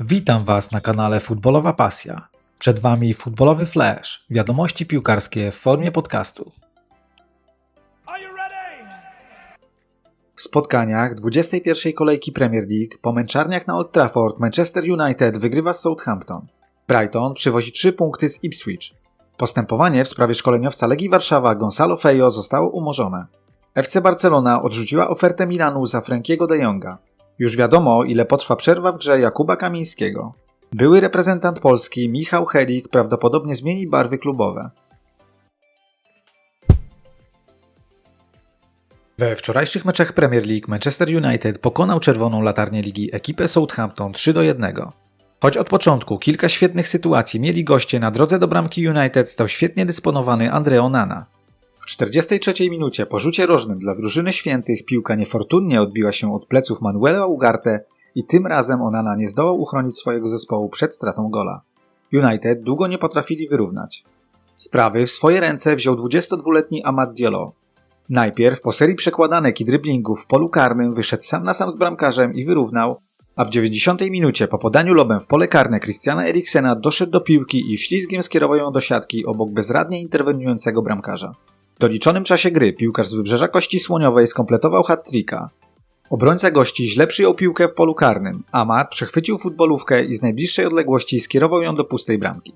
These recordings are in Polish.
Witam Was na kanale Futbolowa Pasja. Przed Wami futbolowy flash, wiadomości piłkarskie w formie podcastu. W spotkaniach 21. kolejki Premier League po męczarniach na Old Trafford Manchester United wygrywa z Southampton. Brighton przywozi 3 punkty z Ipswich. Postępowanie w sprawie szkoleniowca Legii Warszawa Gonzalo Fejo zostało umorzone. FC Barcelona odrzuciła ofertę Milanu za Frankiego de Jonga. Już wiadomo, ile potrwa przerwa w grze Jakuba Kamińskiego. Były reprezentant Polski Michał Helik prawdopodobnie zmieni barwy klubowe. We wczorajszych meczach Premier League Manchester United pokonał czerwoną latarnię ligi ekipę Southampton 3 do 1. Choć od początku kilka świetnych sytuacji mieli goście na drodze do bramki United stał świetnie dysponowany Andreo Nana. W 43 minucie po rzucie rożnym dla drużyny świętych piłka niefortunnie odbiła się od pleców Manuela Ugarte i tym razem Onana nie zdołał uchronić swojego zespołu przed stratą gola. United długo nie potrafili wyrównać. Sprawy w swoje ręce wziął 22-letni Amad Diallo. Najpierw po serii przekładanek i dryblingów w polu karnym wyszedł sam na sam z bramkarzem i wyrównał, a w 90 minucie po podaniu lobem w pole karne Christiana Eriksena doszedł do piłki i ślizgiem skierował ją do siatki obok bezradnie interweniującego bramkarza. W doliczonym czasie gry piłkarz z wybrzeża Kości Słoniowej skompletował hat-tricka. Obrońca gości źle przyjął piłkę w polu karnym. Amad przechwycił futbolówkę i z najbliższej odległości skierował ją do pustej bramki.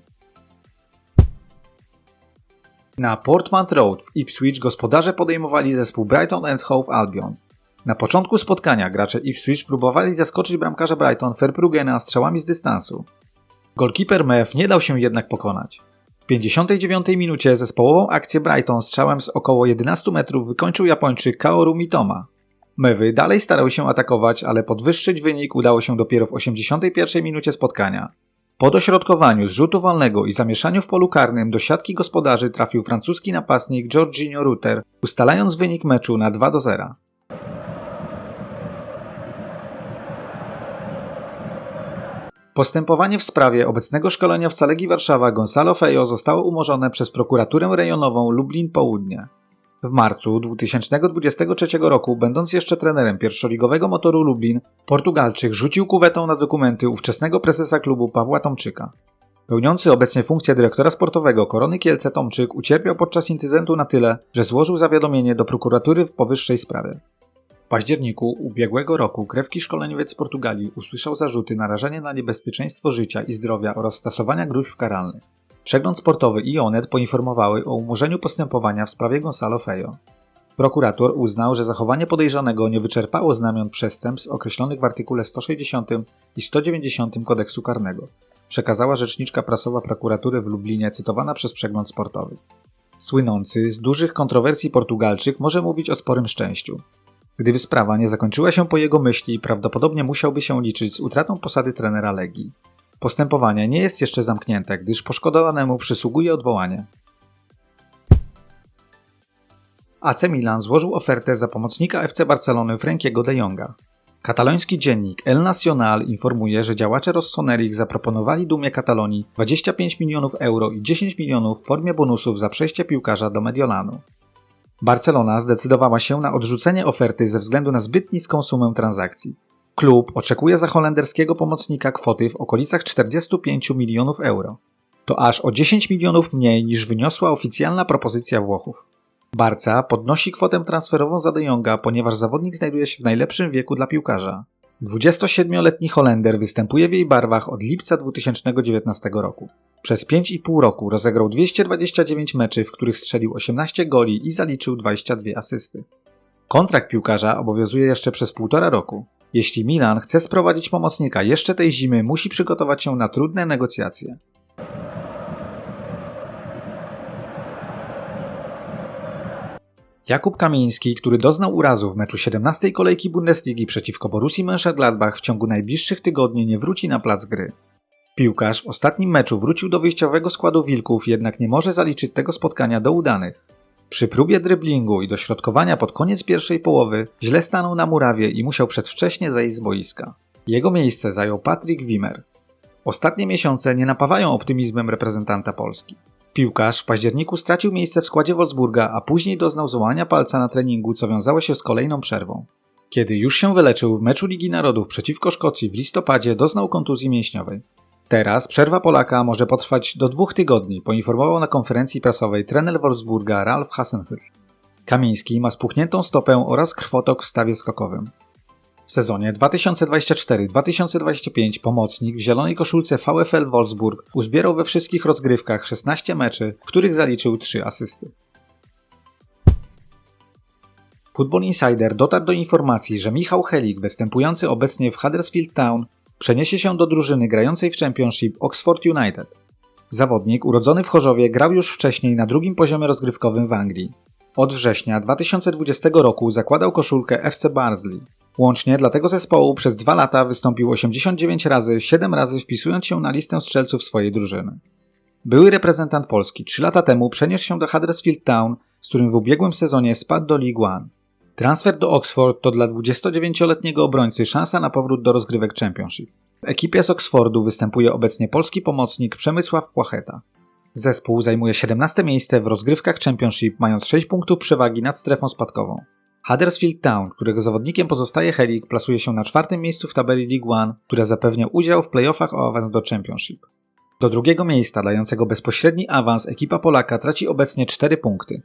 Na Portman Road w Ipswich gospodarze podejmowali zespół Brighton and Hove Albion. Na początku spotkania gracze Ipswich próbowali zaskoczyć bramkarza Brighton Verbrugena strzałami z dystansu. Golkiper Mew nie dał się jednak pokonać. W 59 minucie zespołową akcję Brighton strzałem z około 11 metrów wykończył Japończyk Kaoru Mitoma. Mewy dalej starały się atakować, ale podwyższyć wynik udało się dopiero w 81 minucie spotkania. Po dośrodkowaniu z rzutu wolnego i zamieszaniu w polu karnym do siatki gospodarzy trafił francuski napastnik Jorginho Rutter, ustalając wynik meczu na 2 do 0. Postępowanie w sprawie obecnego szkoleniowca Legii Warszawa Gonzalo Fejo zostało umorzone przez prokuraturę rejonową Lublin Południe. W marcu 2023 roku, będąc jeszcze trenerem pierwszoligowego motoru Lublin, Portugalczyk rzucił kuwetą na dokumenty ówczesnego prezesa klubu Pawła Tomczyka. Pełniący obecnie funkcję dyrektora sportowego Korony Kielce Tomczyk ucierpiał podczas incydentu na tyle, że złożył zawiadomienie do prokuratury w powyższej sprawie. Październiku ubiegłego roku krewki szkoleniowiec z Portugalii usłyszał zarzuty narażenia na niebezpieczeństwo życia i zdrowia oraz stosowania gruźb karalnych. Przegląd sportowy i Onet poinformowały o umorzeniu postępowania w sprawie Gonzalo Fejo. Prokurator uznał, że zachowanie podejrzanego nie wyczerpało znamion przestępstw określonych w artykule 160 i 190 kodeksu karnego, przekazała rzeczniczka prasowa prokuratury w Lublinie cytowana przez przegląd sportowy. Słynący z dużych kontrowersji Portugalczyk może mówić o sporym szczęściu. Gdyby sprawa nie zakończyła się po jego myśli, prawdopodobnie musiałby się liczyć z utratą posady trenera Legii. Postępowanie nie jest jeszcze zamknięte, gdyż poszkodowanemu przysługuje odwołanie. AC Milan złożył ofertę za pomocnika FC Barcelony Frankiego de Jonga. Kataloński dziennik El Nacional informuje, że działacze Rossoneri zaproponowali Dumie Katalonii 25 milionów euro i 10 milionów w formie bonusów za przejście piłkarza do Mediolanu. Barcelona zdecydowała się na odrzucenie oferty ze względu na zbyt niską sumę transakcji. Klub oczekuje za holenderskiego pomocnika kwoty w okolicach 45 milionów euro. To aż o 10 milionów mniej niż wyniosła oficjalna propozycja Włochów. Barca podnosi kwotę transferową za De Jonga, ponieważ zawodnik znajduje się w najlepszym wieku dla piłkarza. 27-letni Holender występuje w jej barwach od lipca 2019 roku. Przez 5,5 roku rozegrał 229 meczy, w których strzelił 18 goli i zaliczył 22 asysty. Kontrakt piłkarza obowiązuje jeszcze przez półtora roku. Jeśli Milan chce sprowadzić pomocnika jeszcze tej zimy, musi przygotować się na trudne negocjacje. Jakub Kamiński, który doznał urazu w meczu 17 kolejki Bundesligi przeciwko Borussii Mönchengladbach w ciągu najbliższych tygodni nie wróci na plac gry. Piłkarz w ostatnim meczu wrócił do wyjściowego składu Wilków, jednak nie może zaliczyć tego spotkania do udanych. Przy próbie dryblingu i dośrodkowania pod koniec pierwszej połowy źle stanął na murawie i musiał przedwcześnie zejść z boiska. Jego miejsce zajął Patrick Wimmer. Ostatnie miesiące nie napawają optymizmem reprezentanta Polski. Piłkarz w październiku stracił miejsce w składzie Wolfsburga, a później doznał złamania palca na treningu, co wiązało się z kolejną przerwą. Kiedy już się wyleczył w meczu Ligi Narodów przeciwko Szkocji w listopadzie, doznał kontuzji mięśniowej. Teraz przerwa Polaka może potrwać do dwóch tygodni, poinformował na konferencji prasowej trener Wolfsburga Ralf Hasenhüttl. Kamiński ma spuchniętą stopę oraz krwotok w stawie skokowym. W sezonie 2024-2025 pomocnik w zielonej koszulce VfL Wolfsburg uzbierał we wszystkich rozgrywkach 16 meczy, w których zaliczył 3 asysty. Football Insider dotarł do informacji, że Michał Helik, występujący obecnie w Huddersfield Town, przeniesie się do drużyny grającej w Championship Oxford United. Zawodnik urodzony w Chorzowie grał już wcześniej na drugim poziomie rozgrywkowym w Anglii. Od września 2020 roku zakładał koszulkę FC Barnsley. Łącznie dla tego zespołu przez dwa lata wystąpił 89 razy, 7 razy wpisując się na listę strzelców swojej drużyny. Były reprezentant Polski 3 lata temu przeniósł się do Huddersfield Town, z którym w ubiegłym sezonie spadł do League One. Transfer do Oxford to dla 29-letniego obrońcy szansa na powrót do rozgrywek Championship. W ekipie z Oxfordu występuje obecnie polski pomocnik Przemysław Płacheta. Zespół zajmuje 17 miejsce w rozgrywkach Championship, mając 6 punktów przewagi nad strefą spadkową. Huddersfield Town, którego zawodnikiem pozostaje Helik, plasuje się na czwartym miejscu w tabeli League One, która zapewnia udział w playoffach o awans do Championship. Do drugiego miejsca, dającego bezpośredni awans, ekipa Polaka traci obecnie 4 punkty.